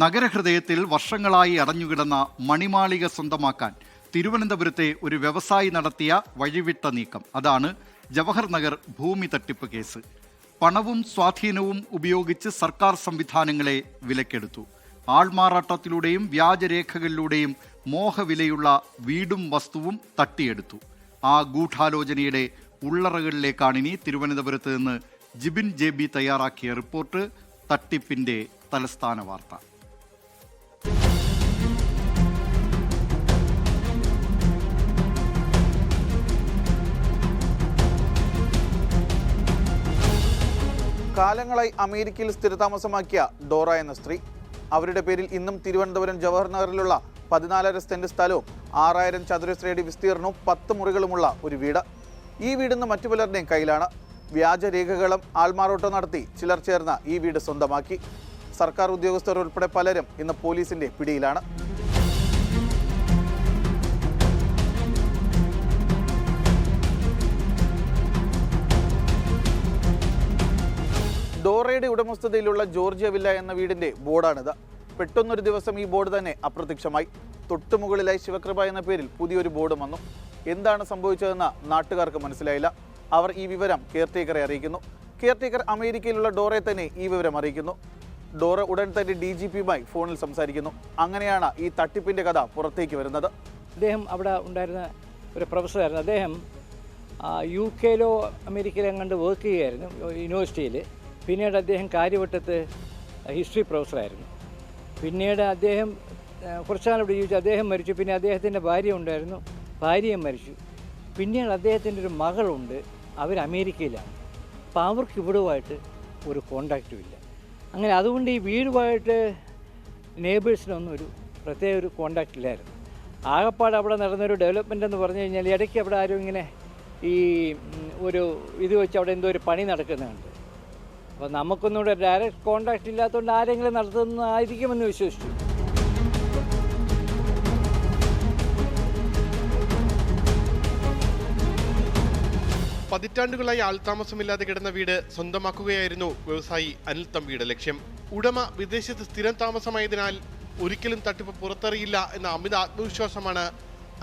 നഗരഹൃദയത്തിൽ വർഷങ്ങളായി അടഞ്ഞുകിടന്ന മണിമാളിക സ്വന്തമാക്കാൻ തിരുവനന്തപുരത്തെ ഒരു വ്യവസായി നടത്തിയ വഴിവിട്ട നീക്കം. അതാണ് ജവഹർ നഗർ ഭൂമി തട്ടിപ്പ് കേസ്. പണവും സ്വാധീനവും ഉപയോഗിച്ച് സർക്കാർ സംവിധാനങ്ങളെ വിലക്കെടുത്തു. ആൾമാറാട്ടത്തിലൂടെയും വ്യാജരേഖകളിലൂടെയും മോഹവിലയുള്ള വീടും വസ്തുവും തട്ടിയെടുത്തു. ആ ഗൂഢാലോചനയുടെ ഉള്ളറകളിലേക്കാണ് ഇനി തിരുവനന്തപുരത്ത് നിന്ന് ജിബിൻ ജെ ബി തയ്യാറാക്കിയ റിപ്പോർട്ട് തട്ടിപ്പിന്റെ തലസ്ഥാന വാർത്ത. കാലങ്ങളായി അമേരിക്കയിൽ സ്ഥിരതാമസമാക്കിയ ഡോറ എന്ന സ്ത്രീ. അവരുടെ പേരിൽ ഇന്നും തിരുവനന്തപുരം ജവഹർ നഗറിലുള്ള പതിനാലര സെന്റ് സ്ഥലവും ആറായിരം ചതുരശ്രയടി വിസ്തീർണവും പത്ത് മുറികളുമുള്ള ഒരു വീട്. ഈ വീടിന്ന് മറ്റു പലരുടെയും കയ്യിലാണ്. വ്യാജരേഖകളും ആൾമാറോട്ടം നടത്തി ചിലർ ചേർന്ന് ഈ വീട് സ്വന്തമാക്കി. സർക്കാർ ഉദ്യോഗസ്ഥർ ഉൾപ്പെടെ പലരും ഇന്ന് പോലീസിന്റെ പിടിയിലാണ്. ഉടമസ്ഥതയിലുള്ള ജോർജിയ വില്ല എന്ന വീടിന്റെ ബോർഡാണിത്. പെട്ടെന്നൊരു ദിവസം ഈ ബോർഡ് തന്നെ അപ്രത്യക്ഷമായി. തൊട്ടുമുകളിലായി ശിവകൃപ എന്ന പേരിൽ പുതിയൊരു ബോർഡ് വന്നു. എന്താണ് സംഭവിച്ചതെന്ന് നാട്ടുകാർക്ക് മനസ്സിലായില്ല. അവർ ഈ വിവരം കെയർടേക്കറെ അറിയിക്കുന്നു. കെയർടേക്കർ അമേരിക്കയിലുള്ള ഡോറെ തന്നെ ഈ വിവരം അറിയിക്കുന്നു. ഡോറ ഉടൻ തന്നെ ഡി ജി പിയുമായി ഫോണിൽ സംസാരിക്കുന്നു. അങ്ങനെയാണ് ഈ തട്ടിപ്പിന്റെ കഥ പുറത്തേക്ക് വരുന്നത്. അദ്ദേഹം അവിടെ ഉണ്ടായിരുന്ന ഒരു പ്രൊഫസറായിരുന്നു. അദ്ദേഹം യു കെയിലോ അമേരിക്കയിലോ എങ്ങാണ്ട് വർക്ക് ചെയ്യുമായിരുന്നു യൂണിവേഴ്സിറ്റിയിൽ. പിന്നീട് അദ്ദേഹം കാര്യവട്ടത്ത് ഹിസ്റ്ററി പ്രൊഫസറായിരുന്നു. പിന്നീട് അദ്ദേഹം ആ, കുറച്ചു ഇവിടെ ജീവിച്ചു അദ്ദേഹം മരിച്ചു. പിന്നെ അദ്ദേഹത്തിന്റെ ഭാര്യ ഉണ്ടായിരുന്നു. ഭാര്യയും മരിച്ചു. പിന്നീട് അദ്ദേഹത്തിന്റെ ഒരു മകളുണ്ട്. അവർ അമേരിക്കയിലാണ്. അപ്പോൾ അവർക്ക് ഇവിടുമായിട്ട് ഒരു കോണ്ടാക്റ്റും ഇല്ല അങ്ങനെ അതുകൊണ്ട് ഈ വീടുമായിട്ട് നേബേഴ്സിനൊന്നും ഒരു പ്രത്യേക ഒരു കോണ്ടാക്റ്റ് ഇല്ലായിരുന്നു ആകപ്പാട് അവിടെ നടന്നൊരു ഡെവലപ്മെന്റ് എന്ന് പറഞ്ഞു കഴിഞ്ഞാൽ ഇടയ്ക്ക് അവിടെ ആരും ഇങ്ങനെ ഈ ഒരു ഇത് വെച്ച് അവിടെ എന്തോ ഒരു പണി നടക്കുന്നുണ്ട് അപ്പോൾ നമുക്കൊന്നും കൂടെ ഡയറക്റ്റ് കോണ്ടാക്റ്റ് ഇല്ലാത്തതുകൊണ്ട് ആരെങ്കിലും നടത്തുന്നതായിരിക്കുമെന്ന് വിശ്വസിച്ചു. പതിറ്റാണ്ടുകളായി ആൾതാമസമില്ലാതെ കിടന്ന വീട് സ്വന്തമാക്കുകയായിരുന്നു വ്യവസായി അനിൽ തമ്പിയുടെ ലക്ഷ്യം. ഉടമ വിദേശത്ത് സ്ഥിരം താമസമായതിനാൽ ഒരിക്കലും തട്ടിപ്പ് പുറത്തറിയില്ല എന്ന അമിത ആത്മവിശ്വാസമാണ്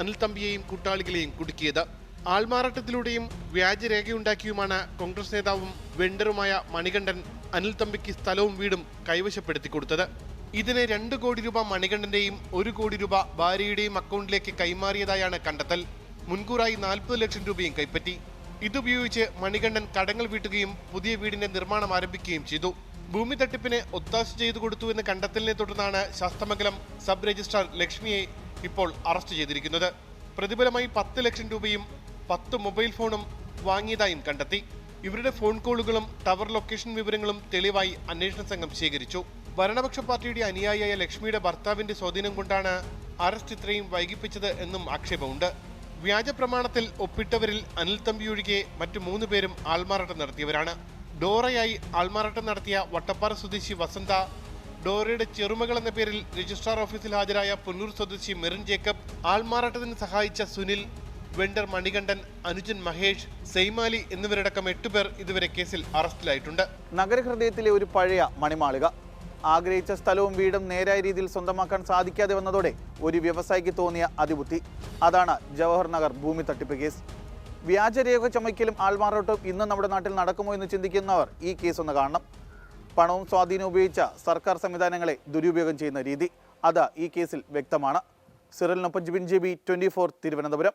അനിൽ തമ്പിയെയും കൂട്ടാളികളെയും കുടുക്കിയത്. ആൾമാറാട്ടത്തിലൂടെയും വ്യാജരേഖയുണ്ടാക്കിയുമാണ് കോൺഗ്രസ് നേതാവും വെണ്ടറുമായ മണികണ്ഠൻ അനിൽ തമ്പിക്ക് സ്ഥലവും വീടും കൈവശപ്പെടുത്തി കൊടുത്തത്. ഇതിന് രണ്ട് കോടി രൂപ മണികണ്ഠന്റെയും ഒരു കോടി രൂപ ഭാര്യയുടെയും അക്കൗണ്ടിലേക്ക് കൈമാറിയതായാണ് കണ്ടെത്തൽ. മുൻകൂറായി നാൽപ്പത് ലക്ഷം രൂപയും കൈപ്പറ്റി. ഇതുപയോഗിച്ച് മണികണ്ഠൻ കടങ്ങൾ വീട്ടുകയും പുതിയ വീടിന്റെ നിർമ്മാണം ആരംഭിക്കുകയും ചെയ്തു. ഭൂമി തട്ടിപ്പിന് ഒത്താശ ചെയ്തു കൊടുത്തു എന്ന് കണ്ടെത്തലിനെ തുടർന്നാണ് ശാസ്തമംഗലം സബ് രജിസ്ട്രാർ ലക്ഷ്മിയെ ഇപ്പോൾ അറസ്റ്റ് ചെയ്തിരിക്കുന്നത്. പ്രതിഫലമായി പത്ത് ലക്ഷം രൂപയും പത്ത് മൊബൈൽ ഫോണും വാങ്ങിയതായും കണ്ടെത്തി. ഇവരുടെ ഫോൺ കോളുകളും ടവർ ലൊക്കേഷൻ വിവരങ്ങളും തെളിവായി അന്വേഷണ സംഘം ശേഖരിച്ചു. ഭരണപക്ഷ പാർട്ടിയുടെ അനുയായിയായ ലക്ഷ്മിയുടെ ഭർത്താവിന്റെ സ്വാധീനം കൊണ്ടാണ് അറസ്റ്റ് ഇത്രയും വൈകിപ്പിച്ചത് എന്നും ആക്ഷേപമുണ്ട്. വ്യാജ പ്രമാണത്തിൽ ഒപ്പിട്ടവരിൽ അനിൽ തമ്പി ഒഴികെ മറ്റു മൂന്ന് പേരും ആൾമാറാട്ടം നടത്തിയവരാണ്. ഡോറയായി ആൾമാറാട്ടം നടത്തിയ വട്ടപ്പാറ സ്വദേശി വസന്ത ഡോറയുടെ ചെറുമകൾ എന്ന പേരിൽ രജിസ്ട്രാർ ഓഫീസിൽ ഹാജരായ പുന്നൂർ സ്വദേശി മെറിൻ ജേക്കബ് ആൾമാറാട്ടത്തിന് സഹായിച്ച സുനിൽ വെണ്ടർ മണികണ്ഠൻ അനുജൻ മഹേഷ് സെയ്മാലി എന്നിവരടക്കം എട്ടുപേർ ഇതുവരെ കേസിൽ അറസ്റ്റിലായിട്ടുണ്ട്. നഗരഹൃദയത്തിലെ ഒരു പഴയ മണിമാളിക. ആഗ്രഹിച്ച സ്ഥലവും വീടും നേരായ രീതിയിൽ സ്വന്തമാക്കാൻ സാധിക്കാതെ വന്നതോടെ ഒരു വ്യവസായിക്ക് തോന്നിയ അതിബുദ്ധി. അതാണ് ജവഹർ നഗർ ഭൂമി തട്ടിപ്പ് കേസ്. വ്യാജരേഖ ചുമയ്ക്കലും ആൾമാറോട്ടും ഇന്ന് നമ്മുടെ നാട്ടിൽ നടക്കുമോ എന്ന് ചിന്തിക്കുന്നവർ ഈ കേസ് ഒന്ന് കാണണം. പണവും സ്വാധീനവും ഉപയോഗിച്ച സർക്കാർ സംവിധാനങ്ങളെ ദുരുപയോഗം ചെയ്യുന്ന രീതി. അത് ഈ കേസിൽ വ്യക്തമാണ്. സിറലിനൊപ്പം Jibin J B twenty four Thiruvananthapuram.